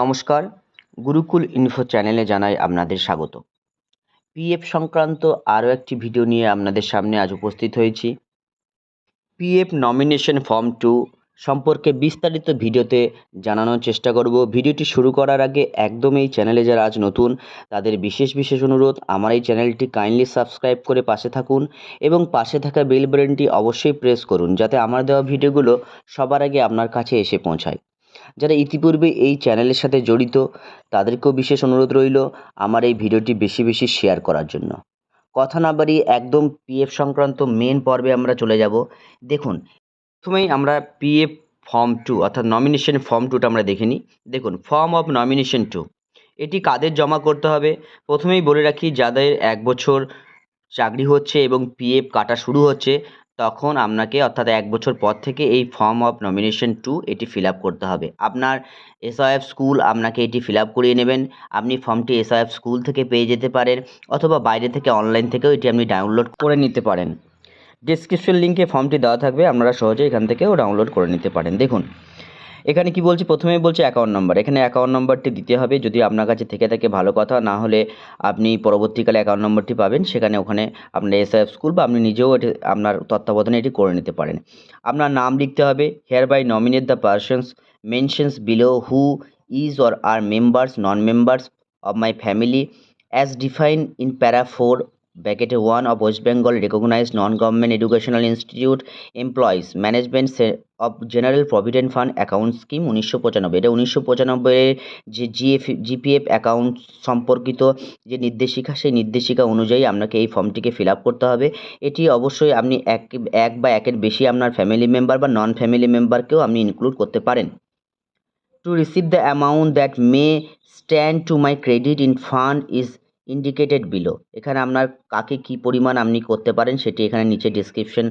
নমস্কার। গুরুকুল ইনফো চ্যানেলে জানাই আপনাদের স্বাগত। পিএফ সংক্রান্ত আরও একটি ভিডিও নিয়ে আপনাদের সামনে আজ উপস্থিত হয়েছি। পিএফ নমিনেশন ফর্ম টু সম্পর্কে বিস্তারিত ভিডিওতে জানানোর চেষ্টা করব। ভিডিওটি শুরু করার আগে একদম এই চ্যানেলে যারা আজ নতুন, তাদের বিশেষ বিশেষ অনুরোধ, আমার এই চ্যানেলটি কাইন্ডলি সাবস্ক্রাইব করে পাশে থাকুন এবং পাশে থাকা বেল বাটনটি অবশ্যই প্রেস করুন, যাতে আমার দেওয়া ভিডিওগুলো সবার আগে আপনার কাছে এসে পৌঁছায়। যারা ইতিপূর্বে এই চ্যানেলের সাথে জড়িত, তাদেরকেও বিশেষ অনুরোধ রইল আমার এই ভিডিওটি বেশি বেশি শেয়ার করার জন্য। কথা না বাড়িয়ে একদম পিএফ সংক্রান্ত মেন পর্বে আমরা চলে যাব। দেখুন, প্রথমেই আমরা পিএফ ফর্ম টু অর্থাৎ নমিনেশন ফর্ম টুটা আমরা দেখে নিই। দেখুন ফর্ম অফ নমিনেশন টু এটি কাদের জমা করতে হবে? প্রথমেই বলে রাখি, যাদের এক বছর চাকরি হচ্ছে এবং পিএফ কাটা শুরু হচ্ছে তখন আপনাকে অর্থাৎ এক বছর পর থেকে এই ফর্ম অফ নমিনেশন টু এটি ফিল করতে হবে। আপনার এসআইএফ স্কুল আপনাকে এটি ফিল করিয়ে নেবেন। আপনি ফর্মটি এসআইএফ স্কুল থেকে পেয়ে যেতে পারেন অথবা বাইরে থেকে অনলাইন থেকেও এটি আপনি ডাউনলোড করে নিতে পারেন। ডিসক্রিপশন লিঙ্কে ফর্মটি দেওয়া থাকবে, আপনারা সহজে এখান থেকেও ডাউনলোড করে নিতে পারেন। দেখুন এখানে কি বলছি? প্রথমেই বলছে অ্যাকাউন্ট নাম্বার এখানে অ্যাকাউন্ট নাম্বারটি দিতে হবে যদি আপনার কাছে থেকে থাকে ভালো কথা। না হলে আপনি পরবর্তীকালে অ্যাকাউন্ট নম্বরটি পাবেন। সেখানে ওখানে আপনার এসআইএফ স্কুল বা আপনি নিজেও এটি, আপনার তত্ত্বাবধানে এটি করে নিতে পারেন। আপনার নাম লিখতে হবে। Hereby nominate the persons mentions below who is or are members non members of my family as define in para four ব্যাকেটে one of west Bengal recognise non government educational institute employees management of general provident fund account scheme উনিশশো পঁচানব্বই। এটা উনিশশো পঁচানব্বইয়ের যে GF GPF account সম্পর্কিত যে নির্দেশিকা, সেই নির্দেশিকা অনুযায়ী আপনাকে এই ফর্মটিকে ফিল আপ করতে হবে। এটি অবশ্যই আপনি এক এক বা একের বেশি আপনার ফ্যামিলি মেম্বার বা নন ফ্যামিলি মেম্বারকেও আপনি ইনক্লুড করতে পারেন। To receive the amount that may stand to my credit in fund is indicated below এখানে আপনার কাকে কী পরিমাণ আপনি করতে পারেন সেটি এখানে নিচে ডিসক্রিপশন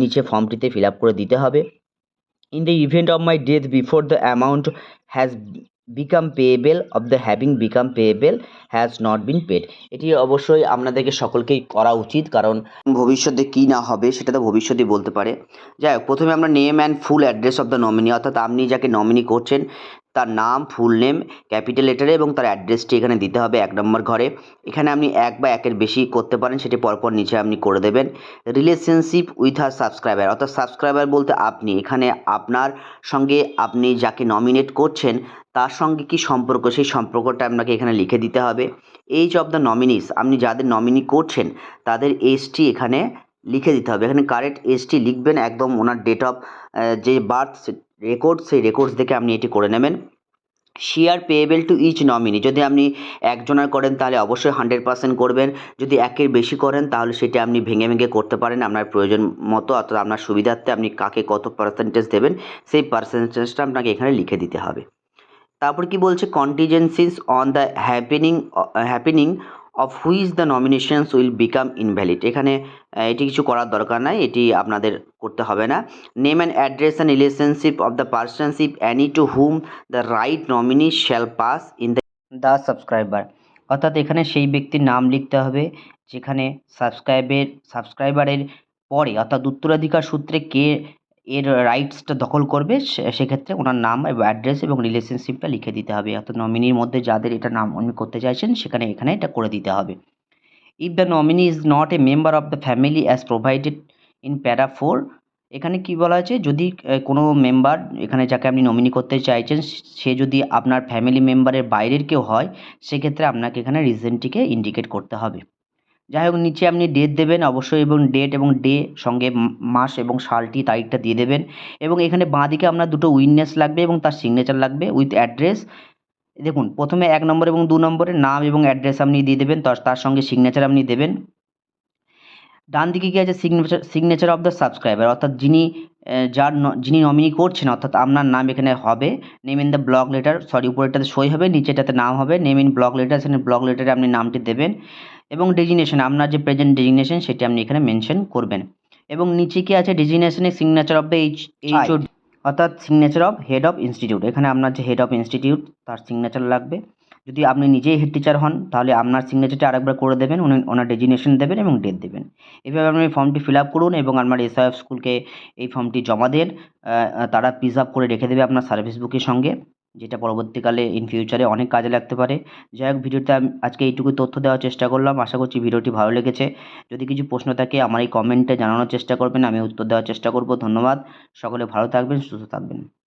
নিচে ফর্মটিতে ফিল আপ করে দিতে হবে। In the event of my death before the amount has become payable of the having become payable has not been paid এটি অবশ্যই আপনাদেরকে সকলকেই করা উচিত, কারণ ভবিষ্যতে কী না হবে সেটা তো ভবিষ্যতেই বলতে পারে। যাই হোক, প্রথমে আমরা name and full address of the nominee অর্থাৎ আপনি যাকে নমিনি করছেন তার নাম ফুল নেম ক্যাপিটাল লেটারে এবং তার অ্যাড্রেসটি এখানে দিতে হবে এক নম্বর ঘরে। এখানে আপনি এক বা একের বেশি করতে পারেন, সেটি পরপর নিচে আপনি করে দেবেন। রিলেশনশিপ উইথ আর সাবস্ক্রাইবার অর্থাৎ সাবস্ক্রাইবার বলতে আপনি। এখানে আপনার সঙ্গে আপনি যাকে নমিনেট করছেন, তার সঙ্গে কি সম্পর্ক? সেই সম্পর্কটা আপনাকে এখানে লিখে দিতে হবে। এইচ অফ দ্য নমিনিস আপনি যাদের নমিনি করছেন, তাদের এজটি এখানে লিখে দিতে হবে। এখানে কারেক্ট এজটি লিখবেন, একদম ওনার ডেট অফ যে বার্থ রেকর্ড সেই রেকর্ডস দেখে আপনি এটি করে নেবেন। Share payable to each nominee যদি আপনি একজনের করেন, তাহলে অবশ্যই হান্ড্রেড পার্সেন্ট করবেন। যদি একের বেশি করেন, তাহলে সেটা আপনি ভেঙে ভেঙে করতে পারেন। আপনার প্রয়োজন মতো অর্থাৎ আপনার সুবিধার্থে আপনি কাকে কত পার্সেন্টেজ দেবেন, সেই পার্সেন্টেজটা আপনাকে এখানে লিখে দিতে হবে। তারপর কি বলছে? Contingencies on the happening happening of which the nominations will become invalid এখানে এটি কিছু করার দরকার নাই, এটি আপনাদের করতে হবে না। Name and address and relationship of the personship any to whom the right nominee shall pass in the the subscriber অর্থাৎ এখানে সেই ব্যক্তির নাম লিখতে হবে, যেখানে সাবস্ক্রাইবের সাবস্ক্রাইবারের পরে, অর্থাৎ উত্তরাধিকার সূত্রে কে এর রাইটসটা দখল করবে সেক্ষেত্রে ওনার নাম এবং অ্যাড্রেস এবং রিলেশনশিপটা লিখে দিতে হবে। অর্থাৎ নমিনির মধ্যে যাদের এটা নাম উনি করতে চাইছেন, সেখানে এখানে এটা করে দিতে হবে। If the nominee is not a member of the family as provided in para four এখানে কি বলা আছে? যদি কোনো মেম্বার এখানে যাকে আপনি নমিনি করতে চাইছেন, সে যদি আপনার ফ্যামিলি মেম্বারের বাইরের কেউ হয়, সেক্ষেত্রে আপনাকে এখানে রিজনটিকে ইন্ডিকেট করতে হবে। যাই হোক নিচে আপনি ডেট দেবেন অবশ্যই এবং ডেট এবং ডে সঙ্গে মাস এবং সালটি তারিখটা দিয়ে দেবেন। এবং এখানে বাঁ দিকে আপনার দুটো উইটনেস লাগবে এবং তার সিগনেচার লাগবে উইথ অ্যাড্রেস দেখুন, প্রথমে এক নম্বর এবং দু নম্বরের নাম এবং অ্যাড্রেস আপনি দিয়ে দেবেন, তার সঙ্গে সিগনেচার আপনি দেবেন। ডান দিকে কি আছে signature signature of the subscriber অর্থাৎ যিনি যার যিনি নমিনি করছেন, অর্থাৎ আপনার নাম এখানে হবে name in the block letter sorry উপরেরটাতে সই হবে নিচেটাতে নাম হবে নেম ইন ব্লক লেটার সেখানে ব্লক লেটারে আপনি নামটি দেবেন। এবং ডেজিগনেশন আপনার যে প্রেজেন্ট ডেজিগনেশন সেটি আপনি এখানে মেনশন করবেন। এবং নিচে কি আছে? ডেজিগনেশনের signature of the H H অর্থাৎ signature of head of institute এখানে আপনার যে হেড অফ ইনস্টিটিউট তার সিগনেচার লাগবে। যদি আপনি নিজেই হেড টিচার হন তাহলে আপনার সিগনেচারটা আরেকবার করে দেবেন উনি ওনার ডেজিগনেশন দেবেন এবং ডেট দেবেন। এভাবে আপনি ফর্মটি ফিল আপ করুন এবং আপনার এসআইএফ স্কুলকে এই ফর্মটি জমা দেন। তারা প্রিজার্ভ করে রেখে দেবে আপনার সার্ভিস বুকের সঙ্গে। যেটা পরবর্তীকালে ইন ফিউচারে অনেক কাজে লাগতে পারে। যাই হোক, ভিডিওতে আমি আজকে এইটুকু তথ্য দেওয়ার চেষ্টা করলাম। আশা করছি ভিডিওটি ভালো লেগেছে। যদি কিছু প্রশ্ন থাকে, আমার এই কমেন্টে জানানোর চেষ্টা করবেন, আমি উত্তর দেওয়ার চেষ্টা করব। ধন্যবাদ। সকলে ভালো থাকবেন, সুস্থ থাকবেন।